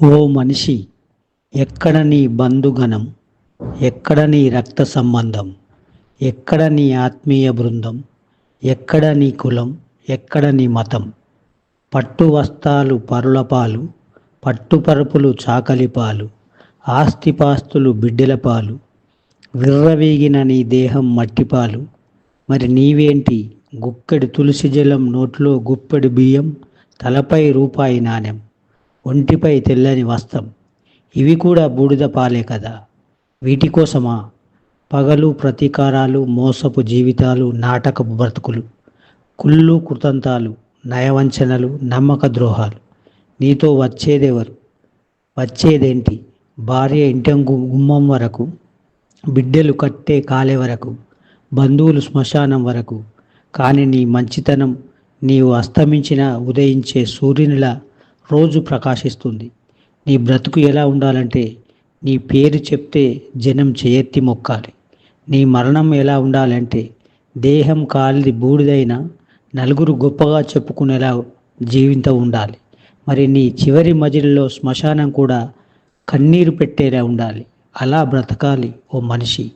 ఓ మనిషి ఎక్కడ నీ బంధుగణం? ఎక్కడ నీ రక్త సంబంధం? ఎక్కడ నీ ఆత్మీయ బృందం? ఎక్కడ నీ కులం? ఎక్కడ నీ మతం? పట్టు వస్త్రాలు పరులపాలు పట్టుపరుపులు చాకలిపాలు ఆస్తిపాస్తులు బిడ్డలపాలు విర్రవీగిన నీ దేహం మట్టిపాలు మరి నీవేంటి? గుక్కెడు తులసి జలం నోట్లో గుప్పెడు బియ్యం తలపై రూపాయి నాణెం ఒంటిపై తెల్లని వస్త్రం. ఇవి కూడా బూడిద పాలే కదా. వీటి కోసమా? పగలు ప్రతీకారాలు మోసపు జీవితాలు నాటకపు బ్రతుకులు. కుళ్ళు కృతంతాలు నయవంచనలు నమ్మక ద్రోహాలు. నీతో వచ్చేదెవరు? వచ్చేదేంటి? భార్య ఇంటంగు గుమ్మం వరకు బిడ్డలు కట్టే కాలే వరకు బంధువులు శ్మశానం వరకు. కానీ నీ మంచితనం నీవు అస్తమించిన ఉదయించే సూర్యునిలా రోజు ప్రకాశిస్తుంది. నీ బ్రతుకు ఎలా ఉండాలంటే నీ పేరు చెప్తే జనం చేయెత్తి మొక్కాలి. నీ మరణం ఎలా ఉండాలంటే దేహం కాలిది బూడిదైన నలుగురు గొప్పగా చెప్పుకునేలా జీవితం ఉండాలి. మరి నీ చివరి మజిల్లో శ్మశానం కూడా కన్నీరు పెట్టేలా ఉండాలి. అలా బ్రతకాలి ఓ మనిషి.